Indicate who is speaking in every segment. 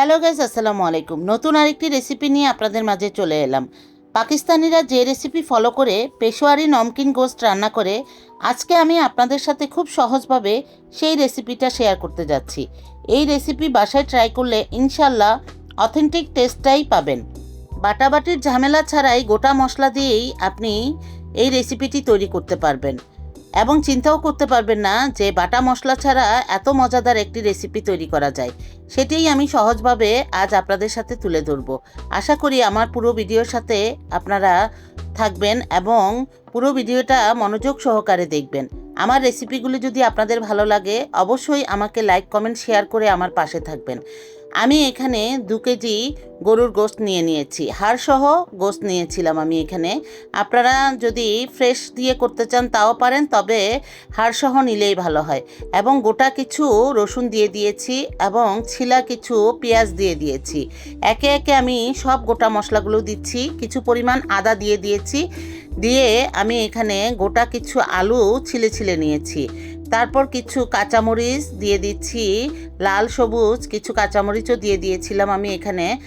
Speaker 1: Hello guys আসসালামু আলাইকুম নতুন আরেকটি রেসিপি নিয়ে আপনাদের মাঝে চলে এলাম। পাকিস্তানিরা যে রেসিপি ফলো করে পেশোয়ারি নমকিন গোস্ট রান্না করে, আজকে আমি আপনাদের সাথে খুব সহজভাবে সেই রেসিপিটা শেয়ার করতে যাচ্ছি। এই রেসিপি বাসায় ট্রাই করলে ইনশাল্লাহ অথেন্টিক টেস্টটাই পাবেন। বাটাবাটির ঝামেলা ছাড়াই গোটা মশলা দিয়েই আপনি এই রেসিপিটি তৈরি করতে পারবেন। এবং চিন্তাও করতে পারবেন না যে বাটা মশলা ছাড়া এত মজাদার একটি রেসিপি তৈরি করা যায়। সেটাই আমি সহজভাবে আজ আপনাদের সাথে তুলে ধরব। আশা করি আমার পুরো ভিডিওর সাথে আপনারা থাকবেন এবং পুরো ভিডিওটা মনোযোগ সহকারে দেখবেন। আমার রেসিপিগুলি যদি আপনাদের ভালো লাগে, অবশ্যই আমাকে লাইক কমেন্ট শেয়ার করে আমার পাশে থাকবেন। আমি এখানে দু কেজি গরুর গোস্ত নিয়ে নিয়েছি। হাড়সহ গোস্ত নিয়েছিলাম আমি এখানে। আপনারা যদি ফ্রেশ দিয়ে করতে চান তাও পারেন, তবে হাড়সহ নিলেই ভালো হয়। এবং গোটা কিছু রসুন দিয়ে দিয়েছি এবং ছিলা কিছু পেঁয়াজ দিয়ে দিয়েছি। একে একে আমি সব গোটা মশলাগুলো দিচ্ছি। কিছু পরিমাণ আদা দিয়ে দিয়েছি। দিয়ে আমি এখানে গোটা কিছু আলু ছিলে ছিলে নিয়েছি। তারপর কিছু কাঁচামরিচ দিয়ে দিচ্ছি, লাল সবুজ কিছু কাঁচামরিচও দিয়ে দিয়েছিলাম আমি এখানে।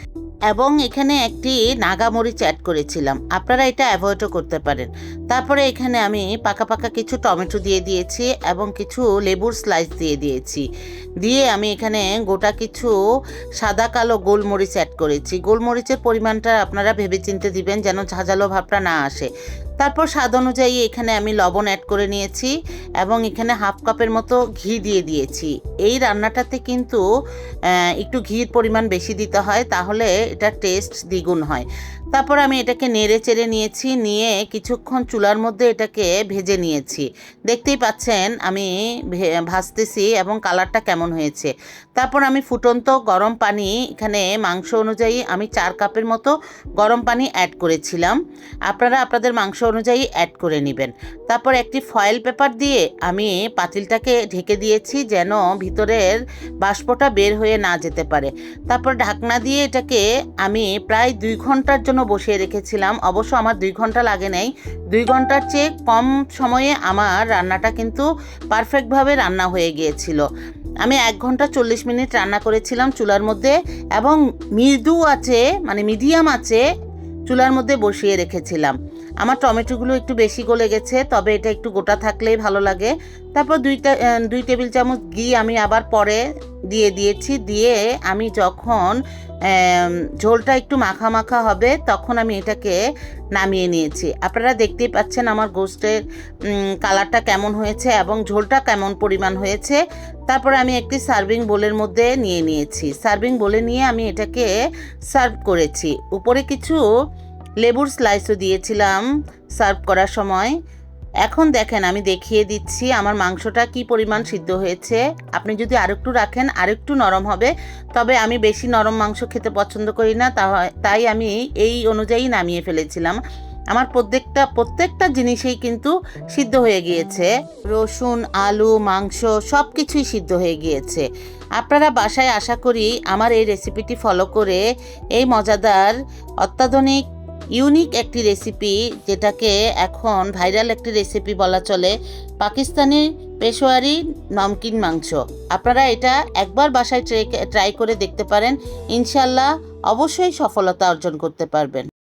Speaker 1: এবং এখানে একটি নাগামরিচ অ্যাড করেছিলাম। আপনারা এটা অ্যাভয়েডও করতে পারেন। তারপরে এখানে আমি পাকা পাকা কিছু টমেটো দিয়ে দিয়েছি এবং কিছু লেবুর স্লাইস দিয়ে দিয়েছি। দিয়ে আমি এখানে গোটা কিছু সাদা কালো গোলমরিচ অ্যাড করেছি। গোলমরিচের পরিমাণটা আপনারা ভেবেচিন্তে দিবেন যেন ঝাঁঝালো ভাবটা না আসে। তারপর স্বাদ অনুযায়ী এখানে আমি লবণ অ্যাড করে নিয়েছি এবং এখানে হাফ কাপের মতো ঘি দিয়ে দিয়েছি। এই রান্নাটাতে কিন্তু একটু ঘির পরিমাণ বেশি দিতে হয়, তাহলে এটা টেস্ট দ্বিগুণ হয়। তারপর আমি এটাকে নেড়ে চেড়ে নিয়েছি, নিয়ে কিছুক্ষণ চুলার মধ্যে এটাকে ভেজে নিয়েছি। দেখতেই পাচ্ছেন, আমি ভাজতেছি এবং কালারটা কেমন হয়েছে। তারপর আমি ফুটন্ত গরম পানি এখানে মাংস অনুযায়ী আমি চার কাপের মতো গরম পানি অ্যাড করেছিলাম। আপনারা আপনাদের মাংস অনুযায়ী অ্যাড করে নেবেন। তারপর একটি ফয়েল পেপার দিয়ে আমি পাতিলটাকে ঢেকে দিয়েছি যেন ভিতরের বাষ্পটা বের হয়ে না যেতে পারে। তারপর ঢাকনা দিয়ে এটাকে আমি প্রায় দুই ঘণ্টার জন্য বসিয়ে রেখেছিলাম। অবশ্য আমার দুই ঘণ্টা লাগে নাই। দুই ঘণ্টার চেয়ে কম সময়ে আমার রান্নাটা কিন্তু পারফেক্টভাবে রান্না হয়ে গিয়েছিল। আমি এক ঘণ্টা চল্লিশ মিনিট রান্না করেছিলাম চুলার মধ্যে এবং মৃদু আছে মানে মিডিয়াম আছে চুলার মধ্যে বসিয়ে রেখেছিলাম। আমার টমেটোগুলো একটু বেশি গলে গেছে, তবে এটা একটু গোটা থাকলেই ভালো লাগে। তারপর দুইটা দুই টেবিল চামচ ঘি আমি আবার পরে দিয়ে দিয়েছি। দিয়ে আমি যখন ঝোলটা একটু মাখা মাখা হবে, তখন আমি এটাকে নামিয়ে নিয়েছি। আপনারা দেখতেই পাচ্ছেন আমার গোস্টের কালারটা কেমন হয়েছে এবং ঝোলটা কেমন পরিমাণ হয়েছে। তারপরে আমি একটি সার্ভিং বোলের মধ্যে নিয়ে নিয়েছি। সার্ভিং বোলে নিয়ে আমি এটাকে সার্ভ করেছি। উপরে কিছু লেবুর স্লাইসও দিয়েছিলাম সার্ভ করার সময়। এখন দেখেন, আমি দেখিয়ে দিচ্ছি আমার মাংসটা কি পরিমাণ সিদ্ধ হয়েছে। আপনি যদি আরেকটু রাখেন, আরেকটু নরম হবে। তবে আমি বেশি নরম মাংস খেতে পছন্দ করি না তাই আমি এই অনুযায়ী নামিয়ে ফেলেছিলাম। আমার প্রত্যেকটা প্রত্যেকটা জিনিসেই কিন্তু সিদ্ধ হয়ে গিয়েছে। রসুন, আলু, মাংস সব কিছুই সিদ্ধ হয়ে গিয়েছে। আপনারা বাসায় আশা করি আমার এই রেসিপিটি ফলো করে এই মজাদার, অত্যাধুনিক ইউনিক একটি রেসিপি যেটাকে এখন ভাইরাল একটি রেসিপি বলা চলে, পাকিস্তানি পেশোয়ারি নমকিন মাংস। আপনারা এটা একবার বাসায় ট্রাই করে দেখতে পারেন। ইনশাল্লাহ অবশ্যই সফলতা অর্জন করতে পারবেন।